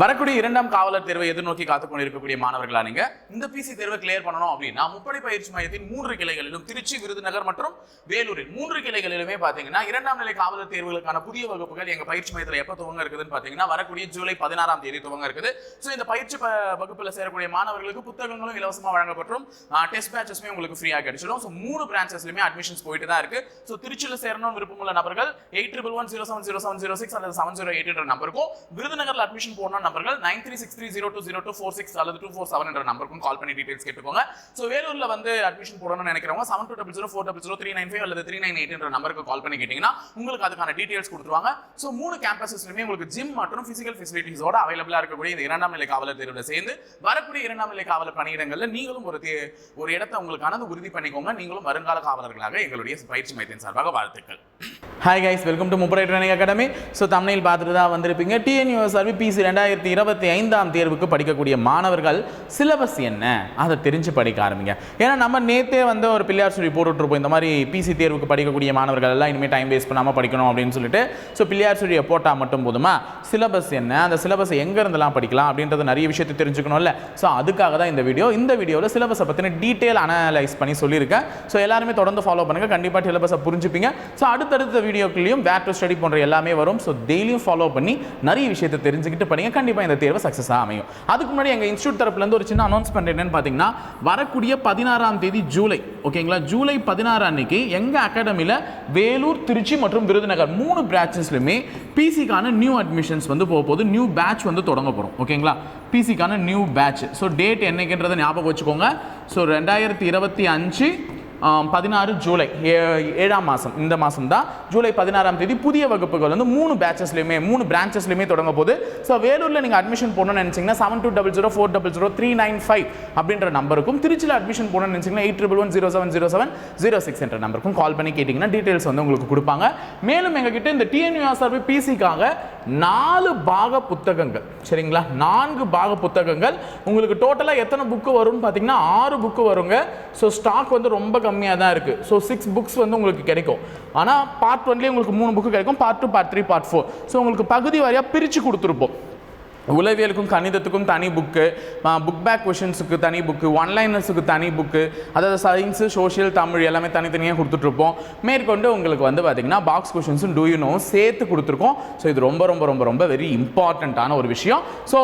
வரக்கூடிய இரண்டாம் காவலர் தேர்வை எதிர்நோக்கி காத்துக் கொண்டிருக்கக்கூடிய மாணவர்களா நீங்க? இந்த பிசி தேர்வை கிளியர் பண்ணணும் அப்படின்னா முப்படை பயிற்சி மையத்தின் மூன்று கிளைகளிலும் திருச்சி விருதுநகர் மற்றும் வேலூரில் மூன்று கிளைகளிலுமே பாத்தீங்கன்னா இரண்டாம் நிலை காவலர் தேர்வுகளுக்கான புதிய வகுப்புகள் எங்க பயிற்சி மையத்தில் எப்ப துவங்க இருக்குதுன்னு பாத்தீங்கன்னா வரக்கூடிய ஜூலை பதினாறாம் தேதி துவங்க இருக்குது. ஸோ இந்த பயிற்சி வகுப்புல சேரக்கூடிய மாணவர்களுக்கு புத்தகங்களும் இலவசமாக வழங்கப்பட்டும் டெஸ்ட் பேச்சஸ்மே உங்களுக்கு ஃப்ரீயாக கிடைச்சிடும். ஸோ மூணு பிரான்ச்சஸ்லயுமே அட்மிஷன்ஸ் போயிட்டு தான் இருக்கு. ஸோ திருச்சியில் சேரணும் விருப்பமுள்ள நபர்கள் eight triple one zero seven zero seven zero six அல்லது செவன் ஜீரோ எயிட் என்ற நம்பருக்கும் விருதுநகரில் அட்மிஷன் போடணும் நம்பர்கள் nine three six three zero two zero two four six அல்லது டூ ஃபோர் செவன் என்ற நம்பருக்கும் கால் பண்ணி டீடைல்ஸ் கேட்டுக்கோங்க. ஸோ வேலூர்ல வந்து அட்மிஷன் போடணும்னு நினைக்கிறவங்க seven two double zero four double zero three nine five அல்லது த்ரீ நைன் எயிட் என்ற நம்பருக்கு கால் பண்ணி கேட்டீங்கன்னா உங்களுக்கு அதுக்கான டீடைல்ஸ் கொடுத்துருவாங்க. ஸோ மூணு கேம்பஸஸ்லையுமே உங்களுக்கு ஜிம் மற்றும் ஃபிசிக்கல் ஃபெசிலிட்டிஸோட அவைலபிளா இருக்கக்கூடிய இந்த இரண்டாம் நிலை காவலர் தேர்வில் சேர்ந்து வரக்கூடிய இரண்டாம் நிலை காவலர் பணியிடங்கள்ல நீங்களும் ஒரு ஒரு இடத்தை உங்களுக்கானது உறுதி பண்ணிக்கோங்க. நீங்களும் வருங்கால காவலர்களாக எங்களுடைய பயிற்சி மையத்தின் சார்பாக வாழ்த்துக்கள். ஹாய் கைஸ் வெல்கம் டு முப்படை ட்ரைனிங் அகாடமி ஸோ தமிழில் பார்த்துட்டு தான் வந்திருப்பீங்க டிஎன்யூஎஸ்ஆர்பி பிசி ரெண்டாயிரத்தி இருபத்தி ஐந்தாம் தேர்வுக்கு படிக்கக்கூடிய மாணவர்கள் சிலபஸ் என்ன? அதை தெரிஞ்சு படிக்க ஆரம்பிங்க. ஏன்னா நம்ம நேத்தே வந்து ஒரு பிள்ளையார் சொல்லி போட்டுட்ருப்போம் இந்த மாதிரி பிசி தேர்வுக்கு படிக்கக்கூடிய மாணவர்கள் எல்லாம் இனிமேல் டைம் வேஸ்ட் பண்ணாமல் படிக்கணும் அப்படின்னு சொல்லிட்டு ஸோ பிள்ளையார் சொல்லியை போட்டால் மட்டும் போதுமா? சிலபஸ் என்ன? அந்த சிலபஸ் எங்கேருந்துலாம் படிக்கலாம் அப்படின்றது நிறைய விஷயத்தை தெரிஞ்சுக்கணும்ல. ஸோ அதுக்காக தான் இந்த வீடியோ இந்த வீடியோவில் சிலபஸை பற்றின டீட்டெயில் அனலைஸ் பண்ணி சொல்லியிருக்கேன். ஸோ எல்லாருமே தொடர்ந்து ஃபாலோ பண்ணுங்கள் கண்டிப்பாக சிலபஸை புரிஞ்சுப்பீங்க. ஸோ அடுத்தடுத்த வீடியோக்குள்ளேயும் வேர் டு ஸ்டடி போன்ற எல்லாமே வரும். ஸோ டெய்லியும் ஃபாலோ பண்ணி நிறைய விஷயத்தை தெரிஞ்சுக்கிட்டு படிங்க. கண்டிப்பாக இந்த தேர்வு சக்ஸஸாக அமையும். அதுக்கு முன்னாடி எங்கள் இன்ஸ்டியூட் தரப்புலேருந்து ஒரு சின்ன அனௌன்ஸ்மெண்ட் என்னன்னு பார்த்தீங்கன்னா வரக்கூடிய பதினாறாம் தேதி ஜூலை ஓகேங்களா ஜூலை பதினாறு அன்னைக்கு எங்கள் அகாடமியில் வேலூர் திருச்சி மற்றும் விருதுநகர் மூணு பிரான்ச்சஸ்லையுமே பிசிக்கான நியூ அட்மிஷன்ஸ் வந்து போக போகுது. நியூ பேட்ச் வந்து தொடங்க போகிறோம் ஓகேங்களா பிசிக்கான நியூ பேட்ச் ஸோ டேட் என்னைக்குன்றதை ஞாபகம் வச்சுக்கோங்க. ஸோ ரெண்டாயிரத்தி இருபத்தி அஞ்சு பதினாறு ஜூலை ஏ- ஏழாம் மாதம் இந்த மாதம் தான் ஜூலை பதினாறாம் தேதி புதிய வகுப்புகள் வந்து மூணு பேச்சஸ்லையுமே மூணு பிரான்ச்சஸ்லையுமே தொடங்க போகுது. ஸோ வேலூரில் நீங்கள் அட்மிஷன் போடணும்னு நினச்சிங்கன்னா seven two double zero four double zero three nine five அப்படின்ற நம்பருக்கும் திருச்சியில் அட்மிஷன் போடணும்னு நினச்சிங்கன்னா eight triple one zero seven zero seven zero six என்ற நம்பருக்கும் கால் பண்ணி கேட்டிங்கன்னா டீட்டெயில்ஸ் வந்து உங்களுக்கு கொடுப்பாங்க. மேலும் எங்ககிட்ட இந்த டிஎன்யூஎஸ்ஆர்பி பிசிக்காக நாலு பாக புத்தகங்கள் சரிங்களா? நான்கு பாக புத்தகங்கள். உங்களுக்கு டோட்டலாக எத்தனை புக்கு வரும்னு பார்த்தீங்கன்னா ஆறு புக்கு வருங்க. ஸோ ஸ்டாக் வந்து ரொம்ப கம்மியாக தான் இருக்குது ஸோ சிக்ஸ் புக்ஸ் வந்து உங்களுக்கு கிடைக்கும். ஆனால் பார்ட் ஒன்லேயே உங்களுக்கு மூணு புக்கு கிடைக்கும். Part two part three part four so உங்களுக்கு பகுதி வாரியாக பிரித்து கொடுத்துருப்போம். உளவியலுக்கும் கணிதத்துக்கும் தனி புக்கு புக் பேக் கொஷின்ஸுக்கு தனி புக்கு ஒன்லைனர்ஸுக்கு தனி புக்கு அதாவது சயின்ஸு சோஷியல் தமிழ் எல்லாமே தனித்தனியாக கொடுத்துட்ருப்போம் மேற்கொண்டு உங்களுக்கு வந்து பார்த்திங்கன்னா பாக்ஸ் கொஷின்ஸும் டூ யூ நோ சேர்த்து கொடுத்துருக்கோம். ஸோ இது ரொம்ப ரொம்ப ரொம்ப ரொம்ப வெரி இம்பார்ட்டண்ட்டான ஒரு விஷயம். ஸோ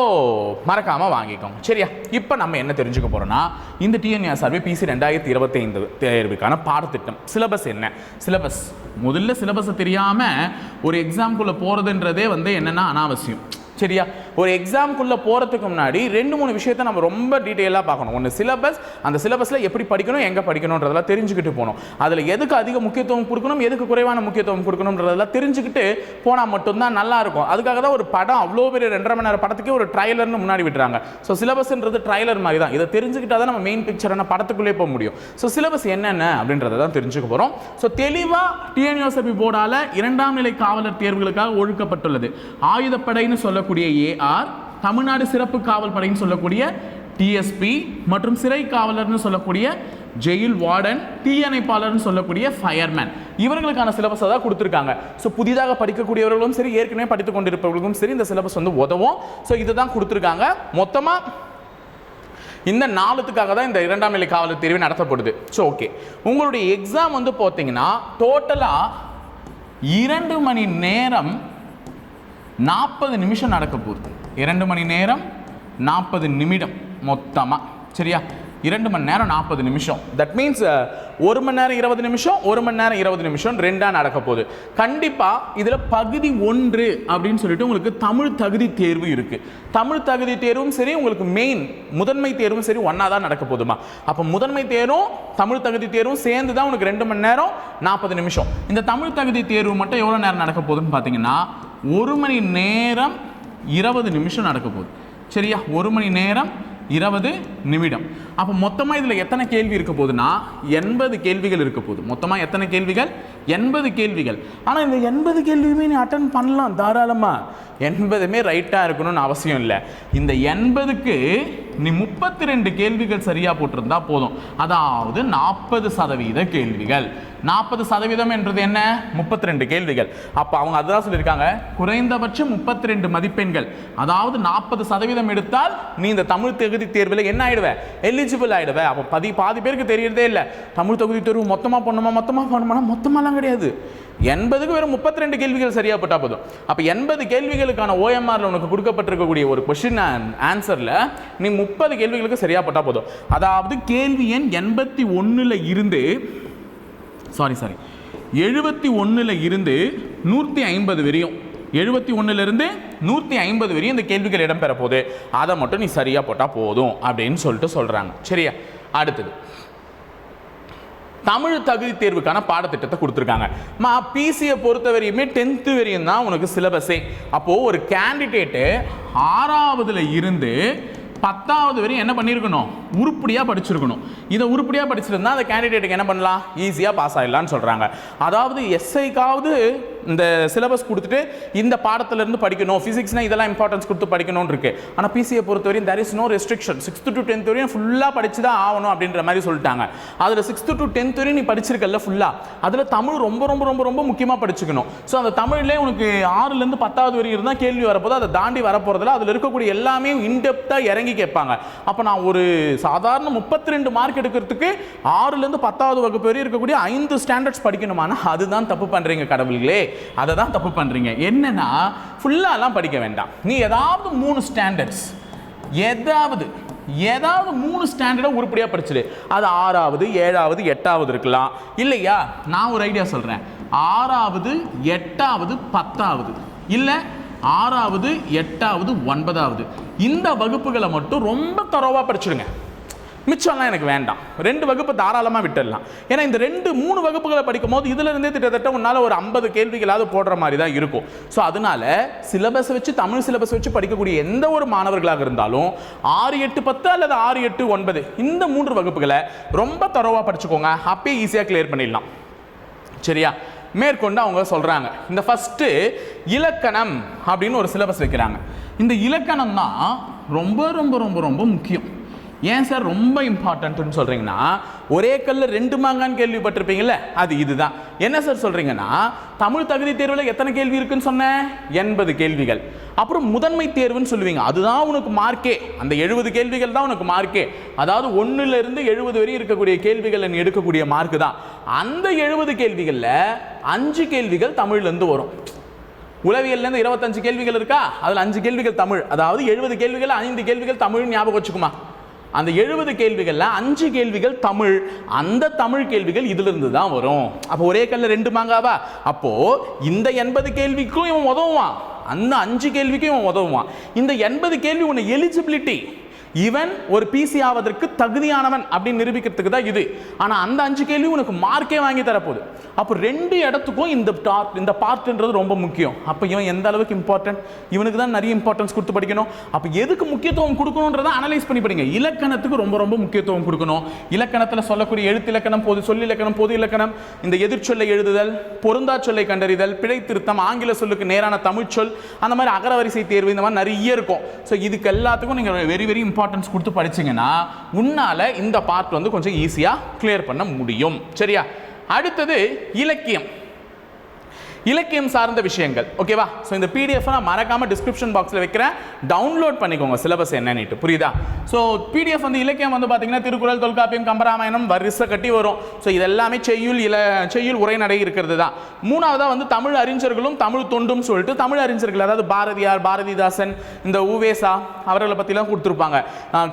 மறக்காமல் வாங்கிக்கோங்க. சரியா? இப்போ நம்ம என்ன தெரிஞ்சுக்க போகிறோம்னா இந்த டிஎன்ஆர்பி பிசி ரெண்டாயிரத்தி இருபத்தி ஐந்து தேர்வுக்கான பாடத்திட்டம். சிலபஸ் என்ன? சிலபஸ் முதல்ல சிலபஸை தெரியாமல் ஒரு எக்ஸாம்குள்ளே போகிறதுன்றதே வந்து என்னென்னா அனாவசியம். சரியா? ஒரு எக்ஸாம்குள்ளே போகிறதுக்கு முன்னாடி ரெண்டு மூணு விஷயத்தை நம்ம ரொம்ப டீட்டெயிலாக பார்க்கணும். ஒன்று சிலபஸ் அந்த சிலபஸில் எப்படி படிக்கணும் எங்கே படிக்கணுன்றதெல்லாம் தெரிஞ்சுக்கிட்டு போகணும். அதில் எதுக்கு அதிக முக்கியத்துவம் கொடுக்கணும் எதுக்கு குறைவான முக்கியத்துவம் கொடுக்கணுன்றதெல்லாம் தெரிஞ்சுக்கிட்டு போனால் மட்டும்தான் நல்லாயிருக்கும் அதுக்காக தான் ஒரு படம் அவ்வளோ பெரிய ரெண்டரை மணி நேரம் படத்துக்கே ஒரு ட்ரைலர்னு முன்னாடி விட்டுறாங்க. ஸோ சிலபஸ்ன்றது ட்ரைலர் மாதிரி தான். இதை தெரிஞ்சுக்கிட்டா தான் நம்ம மெயின் பிக்சரான படத்துக்குள்ளே போக முடியும். ஸோ சிலபஸ் என்னென்ன அப்படின்றத தான் தெரிஞ்சுக்க போகிறோம் ஸோ தெளிவாக டிஎன்யூஎஸ்எபி போர்டால் இரண்டாம் நிலை காவலர் தேர்வுகளுக்காக ஒழுக்கப்பட்டுள்ளது. ஆயுதப்படைன்னு சொல்ல சொல்லக்கூடிய ஏஆர் தமிழ்நாடு சிறப்பு காவல் படைன்னு சொல்லக்கூடிய டிஎஸ்பி மற்றும் சிறை காவலர்னு சொல்லக்கூடிய ஜெயில் வார்டன் தீயணைப்பாளர்னு சொல்லக்கூடிய ஃபயர்மேன் இவர்களுக்கான சிலபஸை தான் கொடுத்துருக்காங்க. ஸோ புதிதாக படிக்கக்கூடியவர்களும் சரி ஏற்கனவே படித்துக் கொண்டிருப்பவர்களுக்கும் சரி இந்த சிலபஸ் வந்து உதவும். ஸோ இதுதான் கொடுத்துருக்காங்க. மொத்தமாக இந்த நாலுத்துக்காக தான் இந்த இரண்டாம் நிலை காவலர் தேர்வு நடத்தப்படுது. ஸோ ஓகே உங்களுடைய எக்ஸாம் வந்து பார்த்தீங்கன்னா டோட்டலாக இரண்டு மணி நேரம் நாற்பது நிமிஷம் நடக்க போகுது. இரண்டு மணி நேரம் நாற்பது நிமிடம் மொத்தமாக சரியா? இரண்டு மணி நேரம் நாற்பது நிமிஷம். தட் மீன்ஸ் ஒரு மணி நேரம் இருபது நிமிஷம் ஒரு மணி நேரம் இருபது நிமிஷம் ரெண்டாக நடக்க போகுது. கண்டிப்பாக இதில் பகுதி ஒன்று அப்படின்னு சொல்லிட்டு உங்களுக்கு தமிழ் தகுதி தேர்வு இருக்குது தமிழ் தகுதி தேர்வும் சரி உங்களுக்கு மெயின் முதன்மை தேர்வும் சரி ஒன்றா தான் நடக்க போதுமா அப்போ முதன்மை தேர்வும் தமிழ் தகுதி தேர்வும் சேர்ந்து தான் உனக்கு ரெண்டு மணி நேரம் நாற்பது நிமிஷம். இந்த தமிழ் தகுதி தேர்வு மட்டும் எவ்வளோ நேரம் நடக்க போகுதுன்னு பார்த்தீங்கன்னா ஒரு மணி நேரம் இருபது நிமிஷம் நடக்க போகுது. சரியா? ஒரு மணி நேரம் இருபது நிமிடம். அப்போ மொத்தமாக இதில் எத்தனை கேள்வி இருக்க போகுதுன்னா எண்பது கேள்விகள் இருக்க போகுது. மொத்தமாக எத்தனை கேள்விகள்? எண்பது கேள்விகள். ஆனால் இந்த எண்பது கேள்வியுமே நீ அட்டன் பண்ணலாம் தாராளமாக எண்பதுமே ரைட்டாக இருக்கணும்னு அவசியம் இல்லை. இந்த எண்பதுக்கு நீ முப்பத்தி ரெண்டு கேள்விகள் சரியாக போட்டிருந்தா போதும். அதாவது நாற்பது சதவீத கேள்விகள். நாற்பது சதவீதம் என்றது என்ன? முப்பத்தி ரெண்டு கேள்விகள். அப்போ அவங்க அதுதான் சொல்லியிருக்காங்க. குறைந்தபட்சம் முப்பத்தி ரெண்டு மதிப்பெண்கள். அதாவது நாற்பது சதவீதம் எடுத்தால் நீ இந்த தமிழ் தகுதி தேர்வில் என்ன ஆயிடுவ? எலிஜிபிள் ஆயிடுவ. அப்போ பதி பாதி பேருக்கு தெரியறதே இல்லை. தமிழ் தகுதி தேர்வு மொத்தமாக பண்ணுமா மொத்தமாக பண்ணுமா மொத்தமாலாம் கிடையாது. எண்பதுக்கு வெறும் முப்பத்தி ரெண்டு கேள்விகள் சரியாக போட்டா போதும். அப்போ எண்பது கேள்விகளுக்கான ஓஎம்ஆரில் உனக்கு கொடுக்கப்பட்டிருக்கக்கூடிய ஒரு கொஸ்டின் ஆன்சரில் நீ முப்பது கேள்விகளுக்கு சரியாக போட்டா போதும். அதாவது கேள்வி எண் எண்பத்தி ஒன்றில் இருந்து சாரி சாரி எழுபத்தி ஒன்றில் இருந்து நூற்றி ஐம்பது வரையும். எழுபத்தி ஒன்றுலேருந்து நூற்றி ஐம்பது வரையும் இந்த கேள்விகள் இடம்பெற போகுது அதை மட்டும் நீ சரியாக போட்டால் போதும் அப்படின்னு சொல்லிட்டு சொல்கிறாங்க சரியா? அடுத்தது. தமிழ் தகுதி தேர்வுக்கான பாடத்திட்டத்தை கொடுத்துருக்காங்க. மா பிசியை பொறுத்த வரையுமே டென்த்து வரையும் தான் உனக்கு சிலபஸே அப்போது ஒரு கேண்டிடேட்டு ஆறாவதுல இருந்து பத்தாவது வரையும் என்ன பண்ணியிருக்கணும் உருப்படியாக படிச்சிருக்கணும். இதை உருப்படியாக படிச்சிருந்தா அந்த கேண்டிடேட்டுக்கு என்ன பண்ணலாம்? ஈஸியாக பாஸ் ஆகிடலாம்னு சொல்கிறாங்க அதாவது எஸ்ஐக்காவது இந்த சிலபஸ் கொடுத்துட்டு இந்த பாடத்திலேருந்து படிக்கணும். ஃபிசிக்ஸ்னால் இதெல்லாம் இம்பார்ட்டன்ஸ் கொடுத்து படிக்கணும்னு இருக்கு. ஆனால் பிசியை பொறுத்த வரையும் there is no restriction sixth to tenth வரையும் ஃபுல்லாக படிச்சு தான் ஆகணும் அப்படின்ற மாதிரி சொல்லிட்டாங்க. அதில் சிக்ஸ்த்து டு டென்த் வரையும் நீ படிச்சிருக்கல ஃபுல்லாக அதில் தமிழ் ரொம்ப ரொம்ப ரொம்ப ரொம்ப முக்கியமாக படிச்சுக்கணும். ஸோ அந்த தமிழ்லேயே உனக்கு ஆறுலேருந்து பத்தாவது வரையும் இருந்தால் கேள்வி வரப்போது அதை தாண்டி வரப்போகிறதுல அதில் இருக்கக்கூடிய எல்லாமே இன்டெப்த்தாக இறங்கி கேட்பாங்க. அப்போ நான் ஒரு சாதாரண முப்பத்தி ரெண்டு மார்க் எடுக்கிறதுக்கு ஆறுலேருந்து பத்தாவது வகுப்பு வரையும் இருக்கக்கூடிய ஐந்து ஸ்டாண்டர்ட்ஸ் படிக்கணுமானா அதுதான் தப்பு பண்ணுறீங்க கடவுள்களே. அதை தான் தப்பு பண்ணுறீங்க என்னன்னா ஃபுல்லாலாம் படிக்க வேண்டாம். நீ ஏதாவது மூணு ஸ்டாண்டர்ட்ஸ் ஏதாவது ஏதாவது மூணு ஸ்டாண்டர்டை உருப்படியாக படிச்சிடு அது ஆறாவது ஏழாவது எட்டாவது இருக்கலாம். இல்லையா? நான் ஒரு ஐடியா சொல்கிறேன் ஆறாவது எட்டாவது பத்தாவது. இல்லை ஆறாவது எட்டாவது ஒன்பதாவது. இந்த வகுப்புகளை மட்டும் ரொம்ப தரோவாக படிச்சிடுங்க. மிச்சம்லாம் எனக்கு வேண்டாம். ரெண்டு வகுப்பு தாராளமாக விட்டுடலாம். ஏன்னா இந்த ரெண்டு மூணு வகுப்புகளை படிக்கும் போது இதுல இருந்தே கிட்டத்தட்ட உன்னால் ஒரு ஐம்பது கேள்விகளாவது போடுற மாதிரி தான் இருக்கும். ஸோ அதனால சிலபஸ் வச்சு தமிழ் சிலபஸ் வச்சு படிக்கக்கூடிய எந்த ஒரு மாணவர்களாக இருந்தாலும் ஆறு எட்டு பத்து அல்லது ஆறு எட்டு ஒன்பது இந்த மூன்று வகுப்புகளை ரொம்ப தரவாக படிச்சுக்கோங்க. அப்பயே ஈஸியாக கிளியர் பண்ணிடலாம். சரியா? மேற்கொண்டு அவங்க சொல்கிறாங்க இந்த ஃபஸ்ட்டு இலக்கணம் அப்படின்னு ஒரு சிலபஸ் வைக்கிறாங்க. இந்த இலக்கணம் தான் ரொம்ப ரொம்ப ரொம்ப ரொம்ப முக்கியம். ஏன் சார் ரொம்ப இம்பார்ட்டன்ட்னு சொல்கிறீங்கன்னா ஒரே கல்ல ரெண்டு மாங்கான்னு கேள்விப்பட்டிருப்பீங்கல்ல அது இதுதான். என்ன சார் சொல்கிறீங்கன்னா தமிழ் தகுதி தேர்வில் எத்தனை கேள்வி இருக்குன்னு சொன்னேன் எண்பது கேள்விகள். அப்புறம் முதன்மை தேர்வுன்னு சொல்லுவீங்க அதுதான் உனக்கு மார்க்கே அந்த எழுபது கேள்விகள் தான் உனக்கு மார்க்கே அதாவது ஒன்றுலேருந்து இருந்து எழுபது வரை இருக்கக்கூடிய கேள்விகள் நீ எடுக்கக்கூடிய மார்க்கு தான். அந்த எழுபது கேள்விகளில் அஞ்சு கேள்விகள் தமிழ்லேருந்து வரும். உளவியல்லேருந்து இருபத்தஞ்சு கேள்விகள் இருக்கா? அதில் அஞ்சு கேள்விகள் தமிழ். அதாவது எழுபது கேள்விகள் ஐந்து கேள்விகள் தமிழ் ஞாபகம் வச்சுக்குமா? அந்த எழுபது கேள்விகளில் அஞ்சு கேள்விகள் தமிழ். அந்த தமிழ் கேள்விகள் இதிலிருந்து தான் வரும். அப்போ ஒரே கல்ல ரெண்டு மாங்காவா? அப்போது இந்த எண்பது கேள்விக்கும் இவன் உதவுவான். அந்த அஞ்சு கேள்விக்கும் இவன் உதவுவான். இந்த எண்பது கேள்வி உன்னை எலிஜிபிலிட்டி இவன் ஒரு பிசி ஆவதற்கு தகுதியானவன் அப்படின்னு நிரூபிக்கிறதுக்கு தான் இது. ஆனா அந்த அஞ்சு கேள்வி உனக்கு மார்க்கே வாங்கி தரப்போகுது. அப்போ ரெண்டு இடத்துக்கும் இந்த டார்ட் இந்த பார்ட்ன்றது ரொம்ப முக்கியம். அப்போ இவன் எந்த அளவுக்கு இம்பார்ட்டன்ட் இவனுக்கு தான் நிறைய இம்பார்ட்டன்ஸ் கொடுத்து படிக்கணும். அப்போ எதுக்கு முக்கியத்துவம் கொடுக்கணுன்றதை அனலைஸ் பண்ணி படிங்க. இலக்கணத்துக்கு ரொம்ப ரொம்ப முக்கியத்துவம் கொடுக்கணும். இலக்கணத்தில் சொல்லக்கூடிய எழுத்து இலக்கணம் பொது சொல் இலக்கணம் பொது இலக்கணம் இந்த எதிர்ச்சொல்லை எழுதுதல் பொருந்தா சொல்லை கண்டறிதல் பிழை திருத்தம் ஆங்கில சொல்லுக்கு நேரான தமிழ்ச்சொல் அந்த மாதிரி அகரவரிசை தேர்வு இந்த மாதிரி நிறைய இருக்கும். ஸோ இதுக்கு எல்லாத்துக்கும் நீங்கள் வெரி வெரி இம்பார்ட்டன்ஸ் கொடுத்து படிச்சீங்கன்னா உன்னால இந்த பார்ட் வந்து கொஞ்சம் ஈஸியாக கிளியர் பண்ண முடியும். சரியா? அடுத்தது இலக்கியம். இலக்கியம் சார்ந்த விஷயங்கள். ஓகேவா ஸோ இந்த பிடிஎஃப் நான் மறக்காமல் டிஸ்கிரிப்ஷன் பாக்ஸில் வைக்கிறேன். டவுன்லோட் பண்ணிக்கோங்க. சிலபஸ் என்னன்னுட்டு. புரியுதா? ஸோ பிடிஎஃப் வந்து இலக்கியம் வந்து பார்த்தீங்கன்னா திருக்குறள் தொல்காப்பியம் கம்பராமாயணம் வரிசை கட்டி வரும். ஸோ இது எல்லாமே செய்யுள் இல செய்யுள் உரைநடை இருக்கிறது தான். மூணாவதாக வந்து தமிழ் அறிஞர்களும் தமிழ் தொண்டும் சொல்லிட்டு தமிழ் அறிஞர்கள் அதாவது பாரதியார் பாரதிதாசன் இந்த உவேசா அவர்களை பற்றிலாம் கொடுத்துருப்பாங்க.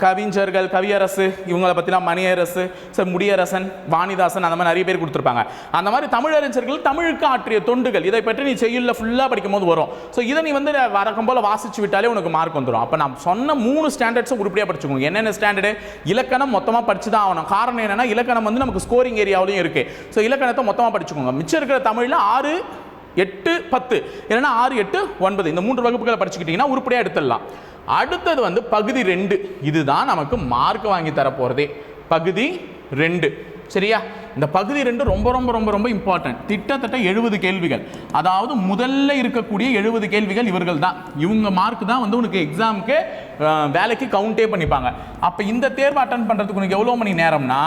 கவிஞர்கள் கவியரசு இவங்களை பற்றிலாம் மணியரசு சார் முடியரசன் வாணிதாசன் அந்த மாதிரி நிறைய பேர் கொடுத்துருப்பாங்க. அந்த மாதிரி தமிழறிஞர்கள் தமிழுக்கு ஆற்றிய தொண்டுகள். இதை பற்றி நீ செய்யுள்ள ஃபுல்லாக படிக்கும் போது வரும். ஸோ இதை நீ வந்து வழக்கம் போல் வாசிச்சு விட்டாலே உனக்கு மார்க் வந்துடும் அப்போ நான் சொன்ன மூணு ஸ்டாண்டர்ட்ஸும் உருப்படியாக படிச்சுக்கோங்க. என்னென்ன ஸ்டாண்டர்டு இலக்கணம் மொத்தமாக படிச்சு தான் ஆகணும். காரணம் என்னென்னா இலக்கணம் வந்து நமக்கு ஸ்கோரிங் ஏரியாவிலையும் இருக்குது ஸோ இலக்கணத்தை மொத்தமாக படிச்சுக்கோங்க. மிச்சம் இருக்கிற தமிழில் ஆறு எட்டு பத்து. இல்லைன்னா ஆறு எட்டு ஒன்பது. இந்த மூன்று வகுப்புகளை படிச்சுக்கிட்டிங்கன்னா உருப்படியாக எடுத்துடலாம். அடுத்தது வந்து பகுதி ரெண்டு. இதுதான் நமக்கு மார்க் வாங்கி தரப்போகிறதே பகுதி ரெண்டு. சரியா? இந்த பகுதி ரெண்டு ரொம்ப ரொம்ப ரொம்ப ரொம்ப இம்பார்ட்டன்ட் திட்டத்தட்ட எழுபது கேள்விகள். அதாவது முதல்ல இருக்கக்கூடிய எழுபது கேள்விகள் இவர்கள் தான் இவங்க மார்க் தான் வந்து உனக்கு எக்ஸாமுக்கு வேலைக்கு கவுண்டே பண்ணிப்பாங்க. அப்போ இந்த தேர்வு அட்டன் பண்ணுறதுக்கு உனக்கு எவ்வளோ மணி நேரம்னா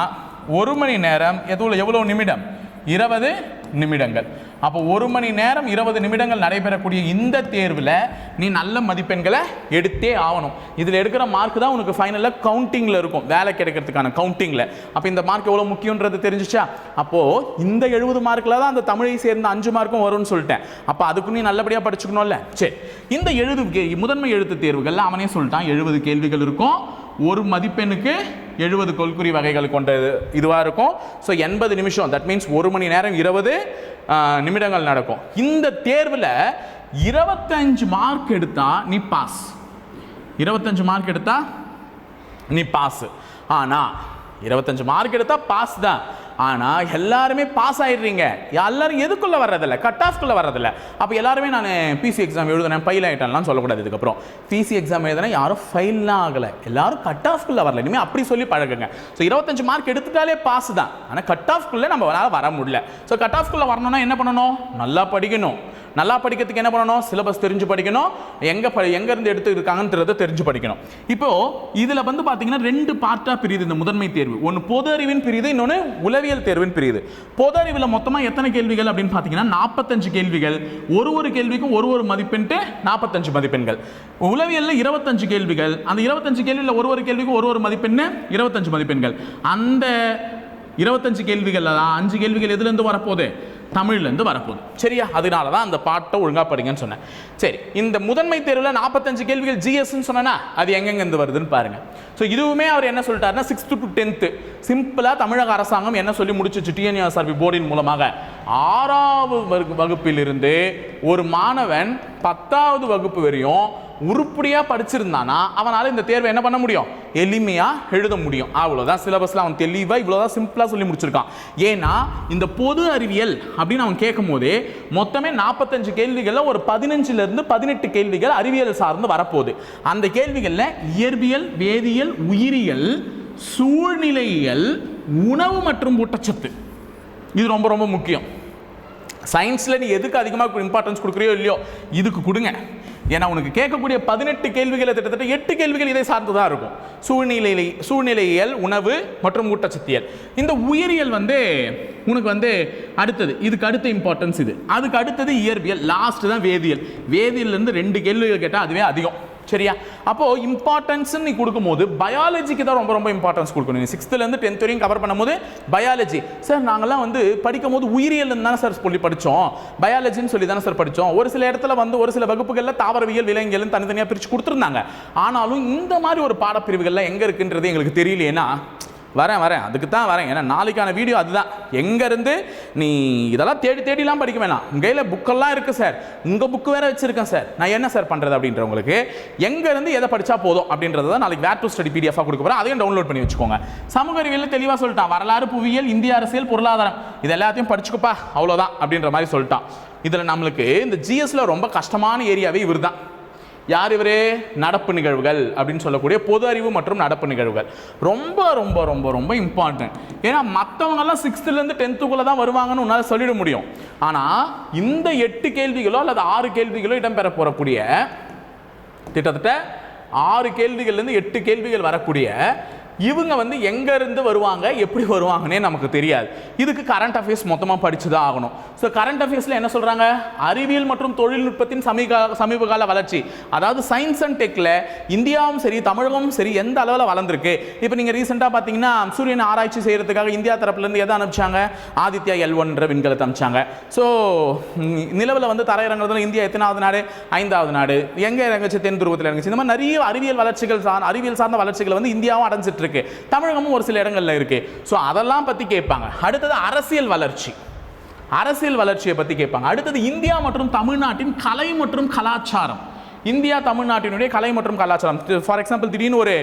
ஒரு மணி நேரம் எதுவும் எவ்வளோ நிமிடம்? இருபது நிமிடங்கள். அப்போ ஒரு மணி நேரம் இருபது நிமிடங்கள் நடைபெறக்கூடிய இந்த தேர்வில் நீ நல்ல மதிப்பெண்களை எடுத்தே ஆகணும். இதில் எடுக்கிற மார்க் தான் உனக்கு ஃபைனலாக கவுண்டிங்கில் இருக்கும். வேலை கிடைக்கிறதுக்கான கவுண்டிங்கில் அப்போ இந்த மார்க் எவ்வளோ முக்கியன்றது தெரிஞ்சிச்சா? அப்போது இந்த எழுபது மார்க்கில் தான் அந்த தமிழை சேர்ந்த அஞ்சு மார்க்கும் வரும்னு சொல்லிட்டேன். அப்போ அதுக்கு நீ நல்லபடியாக படிச்சுக்கணும்ல? சரி. இந்த எழுது கே- முதன்மை எழுத்து தேர்வுகளில் அவனே சொல்லிட்டான். எழுபது கேள்விகள் இருக்கும். ஒரு மதிப்பெண்ணுக்கு எழுபது கொல்குறி வகைகள் கொண்ட இதுவாக இருக்கும். ஸோ எண்பது நிமிஷம். தட் மீன்ஸ் ஒரு மணி நேரம் இருபது நிமிடங்கள் நடக்கும். இந்த தேர்வில் இருபத்தஞ்சு மார்க் எடுத்தால் நீ பாஸ் இருபத்தஞ்சு மார்க் எடுத்தால் நீ பாஸ் ஆனால் இருபத்தஞ்சு மார்க் எடுத்தால் பாஸ் தான். ஆனால் எல்லாருமே பாஸ் ஆகிடுறீங்க எல்லாரும் எதுக்குள்ள வர்றதில்ல? கட் ஆஃப்குள்ள வர்றதில்ல. அப்போ எல்லாருமே நான் பிசி எக்ஸாம் எழுதுனேன் ஃபெயில் ஆகிட்டேன்லாம் சொல்லக்கூடாது இதுக்கப்புறம். பிசி எக்ஸாம் எழுதுனேன் யாரும் ஃபெயில்லாம் ஆகலை. எல்லாரும் கட் ஆஃப்குள்ள வரல. இனிமேல் அப்படி சொல்லி பழகுங்க. ஸோ இருபத்தஞ்சு மார்க் எடுத்துட்டாலே பாஸ் தான். ஆனால் கட் ஆஃப்குள்ளே நம்மளால் வர முடியல. ஸோ கட் ஆஃப்குள்ளே வரணும்னா என்ன பண்ணணும்? நல்லா படிக்கணும். நல்லா படிக்கிறதுக்கு என்ன பண்ணணும்? சிலபஸ் தெரிஞ்சு படிக்கணும். எங்கே ப எங்கேருந்து எடுத்து இருக்காங்கன்றதை தெரிஞ்சு படிக்கணும். இப்போது இதில் வந்து பார்த்தீங்கன்னா ரெண்டு பார்ட்டாக பிரியுது இந்த முதன்மை தேர்வு. ஒன்று பொது அறிவின் பிரியுது இன்னொன்று உளவியல் தேர்வின் பிரியுது. பொது அறிவில் மொத்தமாக எத்தனை கேள்விகள் அப்படின்னு பார்த்தீங்கன்னா நாற்பத்தஞ்சு கேள்விகள். ஒரு ஒரு கேள்விக்கும் ஒரு ஒரு மதிப்பெண்ட்டு நாற்பத்தஞ்சு மதிப்பெண்கள். உளவியலில் இருபத்தஞ்சு கேள்விகள். அந்த இருபத்தஞ்சு கேள்வியில் ஒரு ஒரு கேள்விக்கும் ஒரு ஒரு மதிப்பெண்ணு இருபத்தஞ்சு மதிப்பெண்கள். அந்த இருபத்தஞ்சு கேள்விகள் தான் அஞ்சு கேள்விகள் எதுலேருந்து வரப்போகுது? தமிழ்லேருந்து வரப்போகுது. சரியா? அதனால தான் அந்த பாட்டை ஒழுங்காக படிங்கன்னு சொன்னேன். சரி இந்த முதன்மை தேர்வில் நாற்பத்தஞ்சு கேள்விகள் ஜிஎஸ்ன்னு சொன்னேன்னா அது எங்கெங்கேருந்து வருதுன்னு பாருங்கள் ஸோ இதுவுமே அவர் என்ன சொல்லிட்டாருன்னா சிக்ஸ்த்து டு டென்த்து சிம்பிளாக தமிழக அரசாங்கம் என்ன சொல்லி முடிச்சிச்சு? டிஎன்ஆர்பி போர்டின் மூலமாக ஆறாவது வகு- வகுப்பிலிருந்து ஒரு மாணவன் பத்தாவது வகுப்பு வரையும் உருப்படியாக படிச்சிருந்தானா அவனால் இந்த தேர்வை என்ன பண்ண முடியும்? எளிமையாக எழுத முடியும். அவ்வளோதான் சிலபஸில் அவன் தெளிவாக இவ்வளோதான் சிம்பிளாக சொல்லி முடிச்சிருக்கான். ஏன்னா இந்த பொது அறிவியல் அப்படின்னு அவன் கேட்கும் போதே மொத்தமே நாற்பத்தஞ்சு கேள்விகளில் ஒரு பதினஞ்சுலேருந்து பதினெட்டு கேள்விகள் அறிவியல் சார்ந்து வரப்போகுது. அந்த கேள்விகளில் இயற்பியல் வேதியியல் உயிரியல் சூழ்நிலையியல் உணவு மற்றும் ஊட்டச்சத்து. இது ரொம்ப ரொம்ப முக்கியம். சயின்ஸில் நீ எதுக்கு அதிகமாக இம்பார்ட்டன்ஸ் கொடுக்குறியோ இல்லையோ இதுக்கு கொடுங்க. ஏன்னா உனக்கு கேட்கக்கூடிய பதினெட்டு கேள்விகளை கிட்டத்தட்ட எட்டு கேள்விகள் இதை சார்ந்து தான் இருக்கும். சூழ்நிலை சூழ்நிலையியல் உணவு மற்றும் ஊட்டச்சத்தியல். இந்த உயிரியல் வந்து உனக்கு வந்து அடுத்தது இதுக்கு அடுத்த இம்பார்ட்டன்ஸ் இது. அதுக்கு அடுத்தது இயற்பியல் லாஸ்ட்டு தான் வேதியியல். வேதியியல்லேருந்து ரெண்டு கேள்விகள் கேட்டால் அதுவே அதிகம். சரியா? அப்போது இம்பார்ட்டன்ஸ் நீ கொடுக்கும்போது பயாலஜிக்கு தான் ரொம்ப ரொம்ப இம்பார்ட்டன்ஸ் கொடுக்கணும். சிக்ஸ்த்துலேருந்து டென்த் வரையும் கவர் பண்ணும்போது பயாலஜி சார் நாங்கள்லாம் வந்து படிக்கும் போது உயிரியல் தானே சார் சொல்லி படித்தோம் பயாலஜின்னு சொல்லி தானே சார் படித்தோம் ஒரு சில இடத்துல வந்து ஒரு சில வகுப்புகளில் தாவரவியல் விலங்கியல் தனித்தனியாக பிரித்து கொடுத்துருந்தாங்க. ஆனாலும் இந்த மாதிரி ஒரு பாடப்பிரிவுகள்லாம் எங்கே இருக்குன்றது எங்களுக்கு தெரியலையேன்னா வரேன் வரேன். அதுக்கு தான் வரேன். ஏன்னா நாளைக்கான வீடியோ அதுதான். எங்கேருந்து? நீ இதெல்லாம் தேடி தேடிலாம் படிக்க வேணாம். உங்கள் கையில் புக்கெல்லாம் இருக்குது சார் உங்கள் புக்கு வேறு வச்சுருக்கேன் சார் நான் என்ன சார் பண்ணுறது அப்படின்றவங்களுக்கு? எங்கேருந்து எதை படித்தா போதும் அப்படின்றத தான் நாளைக்கு வேர் டு ஸ்டடி பிடிஎஃபாக கொடுக்க போகிறேன் அதையும் டவுன்லோட் பண்ணி வச்சுக்கோங்க. சமூக அறிவியல் தெளிவாக சொல்லிட்டான். வரலாறு புவியியல் இந்திய அரசியல் பொருளாதாரம். இது எல்லாத்தையும் படிச்சுக்கப்பா. அவ்வளோதான் அப்படின்ற மாதிரி சொல்லிட்டான். இதில் நம்மளுக்கு இந்த ஜிஎஸ்சில் ரொம்ப கஷ்டமான ஏரியாவே இவர் தான் யார் இவரே? நடப்பு நிகழ்வுகள் அப்படின்னு சொல்லக்கூடிய பொது அறிவு மற்றும் நடப்பு நிகழ்வுகள். ரொம்ப ரொம்ப ரொம்ப ரொம்ப இம்பார்ட்டன்ட் ஏன்னா மற்றவங்கெல்லாம் சிக்ஸ்த்துலேருந்து டென்த்துக்குள்ளே தான் வருவாங்கன்னு உன்னால் சொல்லிட முடியும். ஆனால் இந்த எட்டு கேள்விகளோ அல்லது ஆறு கேள்விகளோ இடம்பெற போகக்கூடிய கிட்டத்தட்ட ஆறு கேள்விகள்லேருந்து எட்டு கேள்விகள் வரக்கூடிய இவங்க வந்து எங்கேருந்து வருவாங்க எப்படி வருவாங்கன்னே நமக்கு தெரியாது. இதுக்கு கரண்ட் அஃபேர்ஸ் மொத்தமாக படித்து தான் ஆகணும் ஸோ கரண்ட் அஃபேர்ஸில் என்ன சொல்கிறாங்க அறிவியல் மற்றும் தொழில்நுட்பத்தின் சமீக சமீபகால வளர்ச்சி. அதாவது சயின்ஸ் அண்ட் டெக்கில் இந்தியாவும் சரி தமிழகமும் சரி எந்த அளவில் வளர்ந்துருக்கு? இப்போ நீங்கள் ரீசெண்டாக பார்த்தீங்கன்னா சூரியன் ஆராய்ச்சி செய்கிறதுக்காக இந்தியா தரப்புலேருந்து எதை அனுப்பிச்சாங்க? ஆதித்யா எல் ஒன்ற விண்கலத்தை அனுப்பிச்சாங்க. ஸோ நிலவில் வந்து தரையிறங்குறதுல இந்தியா எத்தனாவது நாடு? ஐந்தாவது நாடு. எங்கே இறங்குச்சு? தென் துருவத்தில் இறங்குச்சு. இந்த மாதிரி நிறைய அறிவியல் வளர்ச்சிகள் சார் அறிவியல் சார்ந்த வளர்ச்சிகள் வந்து இந்தியாவும் அடைஞ்சிட்டு இருக்கு. தமிழகமும் ஒரு சில இடங்கள்ல இருக்கு. ஸோ அதெல்லாம் பற்றி கேட்பாங்க. அடுத்தது அரசியல் வளர்ச்சி. அரசியல் வளர்ச்சியை பற்றி கேட்பாங்க. அடுத்தது இந்தியா மற்றும் தமிழ்நாட்டின் கலை மற்றும் கலாச்சாரம். இந்தியா தமிழ்நாட்டினுடைய கலை மற்றும் கலாச்சாரம். ஃபார் எக்ஸாம்பிள் திடீர்னு ஒரு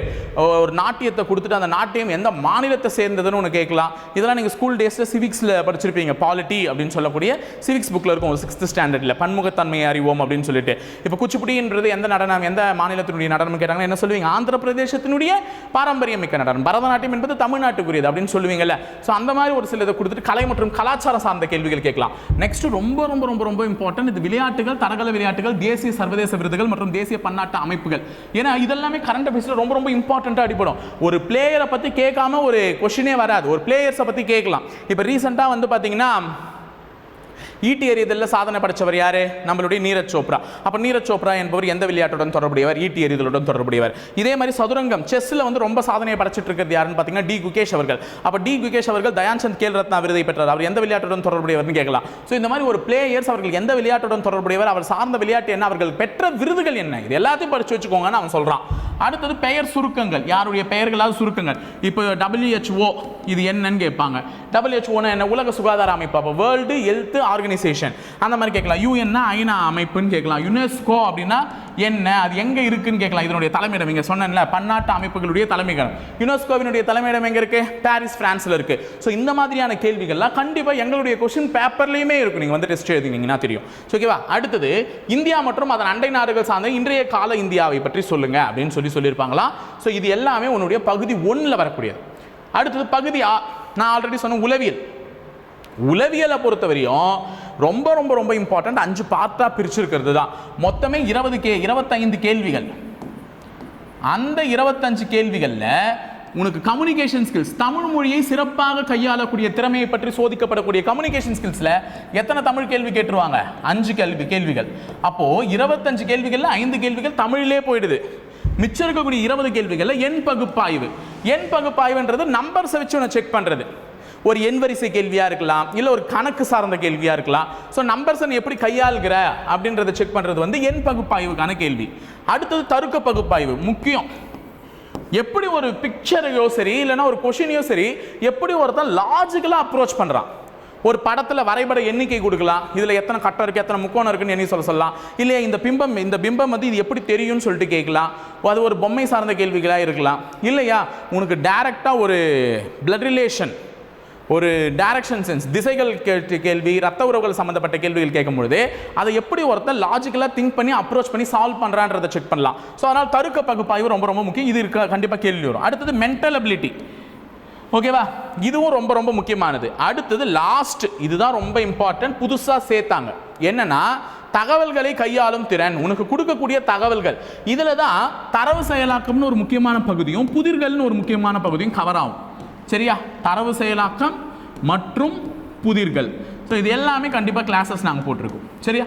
ஒரு நாட்டியத்தை கொடுத்துட்டு அந்த நாட்டியம் எந்த மாநிலத்தை சேர்ந்ததுன்னு ஒன்று கேட்கலாம். இதெல்லாம் நீங்கள் ஸ்கூல் டேஸில் சிவிக்ஸில் படிச்சிருப்பீங்க. பாலிட்டி அப்படின்னு சொல்லக்கூடிய சிவிக்ஸ் புக்கில் இருக்கும். ஒரு சிக்ஸ்த் ஸ்டாண்டர்டில் பன்முகத்தன்மையை அறிவோம் அப்படின்னு சொல்லிட்டு. இப்போ குச்சிப்புடின்றது எந்த நடனம் எந்த மாநிலத்தினுடைய நடனம் கேட்டாங்கன்னா என்ன சொல்லுவீங்க? ஆந்திர பிரதேசத்தினுடைய பாரம்பரியம் மிக்க நடனம். பரதநாட்டியம் என்பது தமிழ்நாட்டுக்குரியது அப்படின்னு சொல்லுவீங்கல்ல. ஸோ அந்த மாதிரி ஒரு சில இதை கொடுத்துட்டு கலை மற்றும் கலாச்சாரம் சார்ந்த கேள்விகள் கேட்கலாம். நெக்ஸ்ட் ரொம்ப ரொம்ப ரொம்ப ரொம்ப இம்பார்ட்டன்ட் இது விளையாட்டுகள் தரகல விளையாட்டுகள் தேசிய சர்வதேச விருதுகள் மற்றும் தேசிய பன்னாட்டு அமைப்புகள். ஏன்னா இதெல்லாமே கரண்ட் அஃபேர்ஸில் ரொம்ப ரொம்ப இம்பார்ட்டண்ட்டாக அடிப்படும் ஒரு பிளேயரை பற்றி கேட்காம ஒரு கொஷினே வராது. ஒரு பிளேயர்ஸை பற்றி கேட்கலாம். இப்போ ரீசெண்டாக வந்து பார்த்தீங்கன்னா ஈட்டி எறிதலில் சாதனை படைச்சவர் யார்? நம்மளுடைய நீரஜ் சோப்ரா. அப்போ நீரஜ் சோப்ரா என்பவர் எந்த விளையாட்டுடன் தொடர்புடையவர்? ஈட்டி எறிதலுடன் தொடர்புடையவர். இதே மாதிரி சதுரங்கம் செஸ்ஸில் வந்து ரொம்ப சாதனையை படைச்சிட்டு இருக்கிறது யாருன்னு பார்த்தீங்கன்னா டி குகேஷ் அவர்கள். அப்போ டி குகேஷ் அவர்கள் தயான்சந்த் கேல் ரத்னா விருதை பெற்றார். அவர் எந்த விளையாட்டுடன் தொடர்புடையவர்னு கேட்கலாம். ஸோ இந்த மாதிரி ஒரு பிளேயர்ஸ் அவர்கள் எந்த விளையாட்டுடன் தொடர்புடையவர் அவர் சார்ந்த விளையாட்டு என்ன அவர்கள் பெற்ற விருதுகள் என்ன? இது எல்லாத்தையும் படிச்சு வச்சுக்கோங்கன்னு அவன் சொல்றான். அடுத்தது பெயர் சுருக்கங்கள். யாருடைய பெயர்களாவது சுருக்கங்கள்? இப்போ டபிள்யூஹெச்ஓ இது என்னன்னு கேட்பாங்க. டபிள்யூஹெச்ஓனா என்ன? உலக சுகாதார அமைப்பு. அப்போ வேர்ல்டு ஹெல்த் ஆர்கனைசேஷன் அந்த மாதிரி கேட்கலாம். யூஎன்னா ஐநா அமைப்புன்னு கேட்கலாம். யுனெஸ்கோ அப்படின்னா என்ன? அது எங்கே இருக்குன்னு கேட்கலாம். இதனுடைய தலைமையிடம் இங்கே சொன்னேன்ல பன்னாட்டு அமைப்புகளுடைய தலைமையிடம். யுனெஸ்கோவினுடைய தலைமையிடம் எங்கே இருக்கு? பாரிஸ் பிரான்ஸ்ல இருக்கு. ஸோ இந்த மாதிரியான கேள்விகள்லாம் கண்டிப்பாக எங்களுடைய கொஸ்டின் பேப்பர்லையுமே இருக்கும். நீங்கள் வந்து டெஸ்ட் எழுதினீங்கன்னா தெரியும். ஓகேவா அடுத்தது இந்தியா மற்றும் அதன் அண்டை நாடுகள் சார்ந்த இன்றைய கால இந்தியாவை பற்றி சொல்லுங்க அப்படின்னு சொல்லி சொல்லியிருப்பாங்களா ஸோ இது எல்லாமே உன்னுடைய பகுதி ஒன்றில் வரக்கூடியது. அடுத்தது பகுதி நான் ஆல்ரெடி சொன்ன உளவியல். உளவியலை பொறுத்தவரையும் ரொம்ப ரொம்ப ரொம்ப இம்பார்ட்டண்ட் அஞ்சு பார்ட்டாக பிரிச்சிருக்கிறது தான். மொத்தமே இருபது கே இருபத்தைந்து கேள்விகள். அந்த இருபத்தஞ்சு கேள்விகளில் உனக்கு கம்யூனிகேஷன் ஸ்கில்ஸ் தமிழ் மொழியை சிறப்பாக கையாளக்கூடிய திறமையை பற்றி சோதிக்கப்படக்கூடிய கம்யூனிகேஷன் ஸ்கில்ஸில் எத்தனை தமிழ் கேள்வி கேட்டுருவாங்க? அஞ்சு கேள்வி கேள்விகள். அப்போது இருபத்தஞ்சு கேள்விகளில் ஐந்து கேள்விகள் தமிழிலே போயிடுது. மிச்சம் இருக்கக்கூடிய இருபது கேள்விகளில் எண் பகுப்பாய்வு. எண் பகுப்பாய்வுன்றது நம்பர்ஸை வச்சு உன்னை செக் பண்ணுறது ஒரு எண் வரிசை கேள்வியாக இருக்கலாம் இல்லை ஒரு கணக்கு சார்ந்த கேள்வியாக இருக்கலாம். ஸோ நம்பர்ஸை எப்படி கையாளுகிற அப்படின்றத செக் பண்ணுறது வந்து எண் பகுப்பாய்வுக்கான கேள்வி. அடுத்தது தருக்க பகுப்பாய்வு முக்கியம். எப்படி ஒரு பிக்சரையோ சரி இல்லைன்னா ஒரு கொஷினையோ சரி எப்படி ஒருத்தன் லாஜிக்கலாக அப்ரோச் பண்ணுறான் ஒரு படத்தில் வரைபட எண்ணிக்கை கொடுக்கலாம் இதில் எத்தனை கட்டம் இருக்குது எத்தனை முக்கோணம் இருக்குன்னு எண்ணி சொல்ல சொல்லலாம். இல்லையா இந்த பிம்பம் இந்த பிம்பம் வந்து இது எப்படி தெரியும்னு சொல்லிட்டு கேட்கலாம். அது ஒரு பொம்மை சார்ந்த கேள்விகளாக இருக்கலாம். இல்லையா உனக்கு டைரெக்டாக ஒரு பிளட் ரிலேஷன் ஒரு டைரக்ஷன் சென்ஸ் திசைகள் கேட்டு கேள்வி ரத்த உறவுகள் சம்மந்தப்பட்ட கேள்விகள் கேட்கும் பொழுது அதை எப்படி ஒருத்தர் லாஜிக்கலாக திங்க் பண்ணி அப்ரோச் பண்ணி சால்வ் பண்ணுறான்றதை செக் பண்ணலாம். ஸோ அதனால் தருக்க பகுப்பாய்வு ரொம்ப ரொம்ப முக்கியம். இது இருக்க கண்டிப்பாக கேள்வி வரும். அடுத்தது மென்டல் அபிலிட்டி ஓகேவா இதுவும் ரொம்ப ரொம்ப முக்கியமானது. அடுத்தது லாஸ்ட் இதுதான் ரொம்ப இம்பார்ட்டன்ட் புதுசாக சேர்த்தாங்க. என்னன்னா தகவல்களை கையாளும் திறன். உனக்கு கொடுக்கக்கூடிய தகவல்கள். இதில் தான் தரவு செயலாக்கம்னு ஒரு முக்கியமான பகுதியும் புதிர்கள்னு ஒரு முக்கியமான பகுதியும் கவர் ஆகும். சரியா? தரவு செயலாக்கம் மற்றும் புதிர்கள். ஸோ இது எல்லாமே கண்டிப்பாக கிளாஸஸ் நாங்கள் போட்டிருக்கோம். சரியா?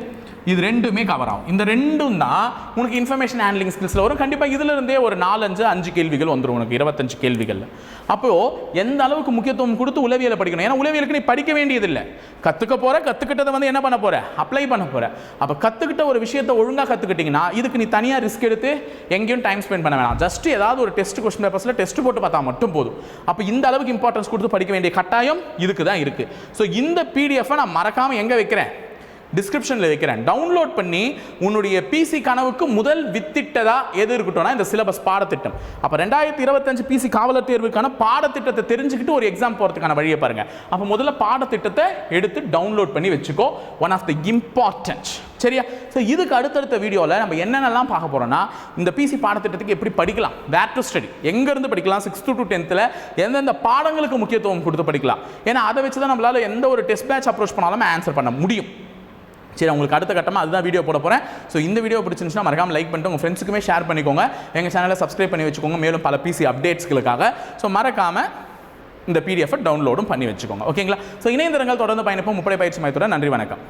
இது ரெண்டுமே கவர் ஆகும். இந்த ரெண்டும் தான் உனக்கு இன்ஃபர்மேஷன் ஹேண்ட்லிங் ஸ்கில்ஸில் வரும். கண்டிப்பாக இதுல இருந்தே ஒரு நாலஞ்சு அஞ்சு கேள்விகள் வந்துடும் உனக்கு இருபத்தஞ்சு கேள்விகளில். அப்போது எந்த அளவுக்கு முக்கியத்துவம் கொடுத்து உளவியலை படிக்கணும்? ஏன்னா உளவியலுக்கு நீ படிக்க வேண்டியதில்லை. கற்றுக்க போகிற கற்றுக்கிட்டதை வந்து என்ன பண்ண போகிற அப்ளை பண்ண போகிற அப்போ கற்றுக்கிட்ட ஒரு விஷயத்தை ஒழுங்காக கற்றுக்கிட்டிங்கன்னா இதுக்கு நீ தனியாக ரிஸ்க் எடுத்து எங்கேயும் டைம் ஸ்பெண்ட் பண்ண வேணாம். ஜஸ்ட் ஏதாவது ஒரு டெஸ்ட் கொஸ்டின் பேப்பர்ஸில் டெஸ்ட் போட்டு பார்த்தா மட்டும் போதும். அப்போ இந்த அளவுக்கு இம்பார்ட்டன்ஸ் கொடுத்து படிக்க வேண்டிய கட்டாயம் இதுக்கு தான் இருக்குது ஸோ இந்த பிடிஎஃப்பை நான் மறக்காமல் எங்கே வைக்கிறேன்? டிஸ்கிரிப்ஷனில் வைக்கிறேன். டவுன்லோட் பண்ணி உன்னுடைய பிசி கனவுக்கு முதல் வித்திட்டதா எது இருக்கட்டும்னா இந்த சிலபஸ் பாடத்திட்டம். அப்போ ரெண்டாயிரத்தி இருபத்தஞ்சு பிசி காவலர் தேர்வுக்கான பாடத்திட்டத்தை தெரிஞ்சுக்கிட்டு ஒரு எக்ஸாம் போகிறதுக்கான வழியை பாருங்கள் அப்போ முதல்ல பாடத்திட்டத்தை எடுத்து டவுன்லோட் பண்ணி வச்சுக்கோ. ஒன் ஆஃப் த இம்பார்ட்டன்ட் சரியா? ஸோ இதுக்கு அடுத்தடுத்த வீடியோவில் நம்ம என்னென்னலாம் பார்க்க போகிறோம்னா இந்த பிசி பாடத்திட்டத்துக்கு எப்படி படிக்கலாம்? வேர் டு ஸ்டடி எங்கேருந்து படிக்கலாம்? சிக்ஸ்த்து டு டென்த்தில் எந்தெந்த பாடங்களுக்கு முக்கியத்துவம் கொடுத்து படிக்கலாம்? ஏன்னா அதை வச்சு தான் நம்மளால் எந்த ஒரு டெஸ்ட் பேட்ச் அப்ரோச் பண்ணாலும் ஆன்சர் பண்ண முடியும். சரி உங்களுக்கு அடுத்த கட்டமாக அதுதான் வீடியோ போட போகிறேன் ஸோ இந்த வீடியோ பிடிச்சிருந்துச்சுன்னா மறக்காம லைக் பண்ணிட்டு உங்கள் ஃப்ரெண்ட்ஸுக்குமே ஷேர் பண்ணிக்கோங்க. எங்கள் சேனலை சப்ஸ்கிரைப் பண்ணி வச்சுக்கோங்க. மேலும் பல பிசி அப்டேட்ஸ்களுக்காக ஸோ மறக்காமல் இந்த பிடிஎஃப் டவுன்லோடும் பண்ணி வச்சுக்கோங்க. ஓகேங்களா ஸோ இணையதளங்கள் தொடர்ந்து பயணிப்போம். முப்படை பயிற்சி மையத்துடன் நன்றி வணக்கம்.